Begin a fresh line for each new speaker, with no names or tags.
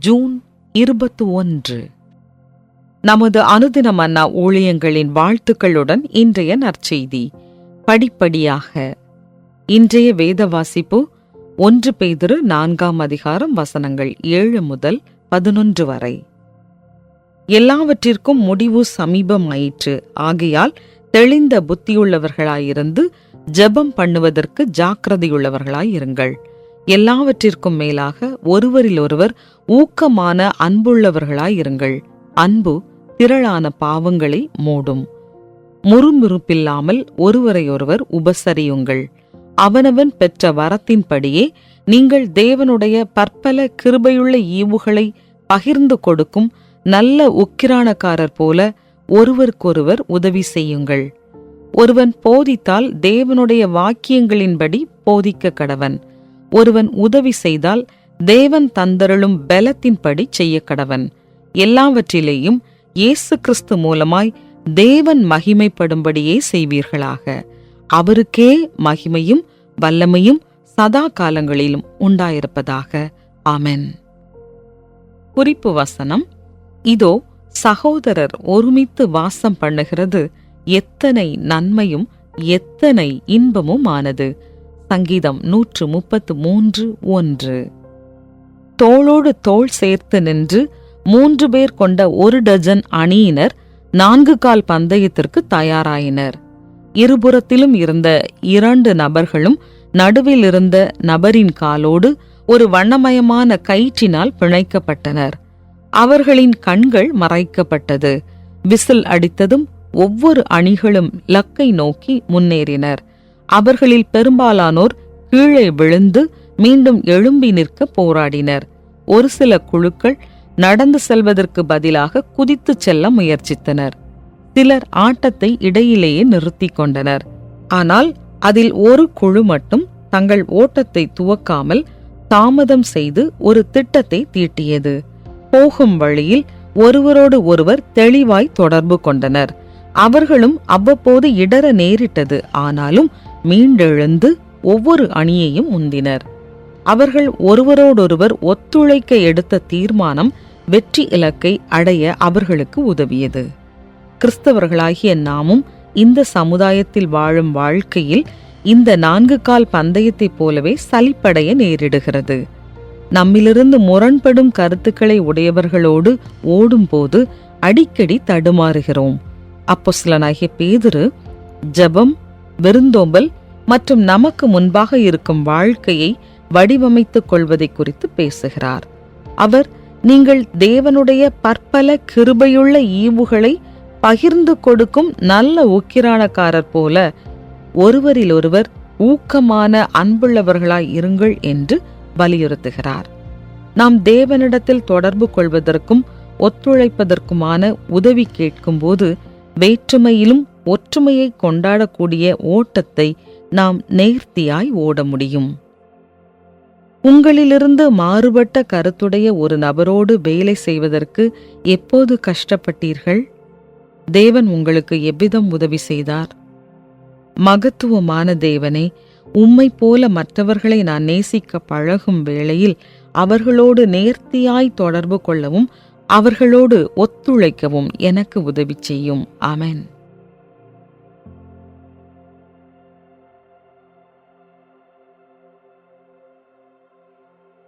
June இருபத்தி ஒன்று நமது அனுதின மன்னா ஊழியங்களின் வாழ்த்துக்களுடன் இன்றைய நற்செய்தி. படிப்படியாக. இன்றைய வேத வாசிப்பு ஒன்று பேதிரு நான்காம் அதிகாரம் வசனங்கள் ஏழு முதல் பதினொன்று வரை. எல்லாவற்றிற்கும் முடிவு சமீபமாயிற்று. ஆகையால் தெளிந்த புத்தியுள்ளவர்களாயிருந்து ஜெபம் பண்ணுவதற்கு ஜாக்கிரதையுள்ளவர்களாயிருங்கள். எல்லாவற்றிற்கும் மேலாக ஒருவரிலொருவர் ஊக்கமான அன்புள்ளவர்களாயிருங்கள் அன்பு திரளான பாவங்களை மூடும். முறுமுறுப்பில்லாமல் ஒருவரையொருவர் உபசரியுங்கள். அவனவன் பெற்ற வரத்தின்படியே நீங்கள் தேவனுடைய பற்பல கிருபையுள்ள ஈவுகளை பகிர்ந்து கொடுக்கும் நல்ல உக்கிரானக்காரர் போல ஒருவருக்கொருவர் உதவி செய்யுங்கள். ஒருவன் போதித்தால் தேவனுடைய வாக்கியங்களின்படி போதிக்க கடவன். ஒருவன் உதவி செய்தால் தேவன் தந்தருளும் பலத்தின்படி செய்ய கடவன் எல்லாவற்றிலேயும் இயேசு கிறிஸ்து மூலமாய் தேவன் மகிமைப்படும்படியே செய்வீர்களாக. அவருக்கே மகிமையும் வல்லமையும் சதா காலங்களிலும் உண்டாயிருப்பதாக. ஆமென். குறிப்பு வசனம். இதோ சகோதரர் ஒருமித்து வாசம் பண்ணுகிறது. எத்தனை நன்மையும் எத்தனை இன்பமும் ஆனது சங்கீதம் நூற்று முப்பத்து மூன்று ஒன்று. தோளோடு தோள் சேர்த்து நின்று மூன்று பேர் கொண்ட ஒரு டஜன் அணியினர் நான்கு கால் பந்தயத்திற்கு தயாராயினர். இருபுறத்திலும் இருந்த இரண்டு நபர்களும் நடுவில் இருந்த நபரின் காலோடு ஒரு வண்ணமயமான கயிற்றினால் பிணைக்கப்பட்டனர். அவர்களின் கண்கள் மறைக்கப்பட்டது. விசில் அடித்ததும் ஒவ்வொரு அணிகளும் லக்கை நோக்கி முன்னேறினர். அவர்களில் பெரும்பாலானோர் கீழே விழுந்து மீண்டும் எழும்பி நிற்க போராடினர். ஒரு சில குழுக்கள் நடந்து செல்வதற்கு பதிலாக குதித்து செல்ல முயற்சித்தனர். சிலர் ஆட்டத்தை இடையிலேயே நிறுத்தி கொண்டனர். ஆனால் அதில் ஒரு குழு மட்டும் தங்கள் ஓட்டத்தை துவக்காமல் தாமதம் செய்து ஒரு திட்டத்தை தீட்டியது. போகும் வழியில் ஒருவரோடு ஒருவர் தெளிவாய் தொடர்பு கொண்டனர். அவர்களும் அவ்வப்போது இடர நேரிட்டது. ஆனாலும் மீண்டெழுந்து ஒவ்வொரு அணியையும் முந்தினர் அவர்கள் ஒருவரோடொருவர் ஒத்துழைக்க எடுத்த தீர்மானம் வெற்றி இலக்கை அடைய அவர்களுக்கு உதவியது. கிறிஸ்தவர்களாகிய நாமும் இந்த சமுதாயத்தில் வாழும் வாழ்க்கையில் இந்த நான்கு கால் பந்தயத்தைப் போலவே சலிப்படைய நேரிடுகிறது. நம்மிலிருந்து முரண்படும் கருத்துக்களை உடையவர்களோடு ஓடும்போது அடிக்கடி தடுமாறுகிறோம். அப்போஸ்தலனாகிய பேதுரு ஜபம் விருந்தோம்பல் மற்றும் நமக்கு முன்பாக இருக்கும் வாழ்க்கையை வடிவமைத்துக் கொள்வதை குறித்து பேசுகிறார். அவர் நீங்கள் தேவனுடைய பற்பல கிருபையுள்ள ஈவுகளை பகிர்ந்து கொடுக்கும் நல்ல உக்கிரானக்காரர் போல ஒருவரிலொருவர் ஊக்கமான அன்புள்ளவர்களாய் இருங்கள் என்று வலியுறுத்துகிறார். நாம் தேவனிடத்தில் தொடர்பு கொள்வதற்கும் ஒத்துழைப்பதற்குமான உதவி கேட்கும்போது வேற்றுமையிலும் ஒற்றுமையை கொண்டாடக்கூடிய ஓட்டத்தை நாம் நேர்த்தியாய் ஓட முடியும். உங்களிலிருந்து மாறுபட்ட கருத்துடைய ஒரு நபரோடு வேலை செய்வதற்கு எப்போது கஷ்டப்பட்டீர்கள்? தேவன் உங்களுக்கு எவ்விதம் உதவி செய்தார்? மகத்துவமான தேவனே உம்மை போல மற்றவர்களை நான் நேசிக்க பழகும் வேளையில் அவர்களோடு நேர்த்தியாய் தொடர்பு கொள்ளவும் அவர்களோடு ஒத்துழைக்கவும் எனக்கு உதவி செய்யும். ஆமென்.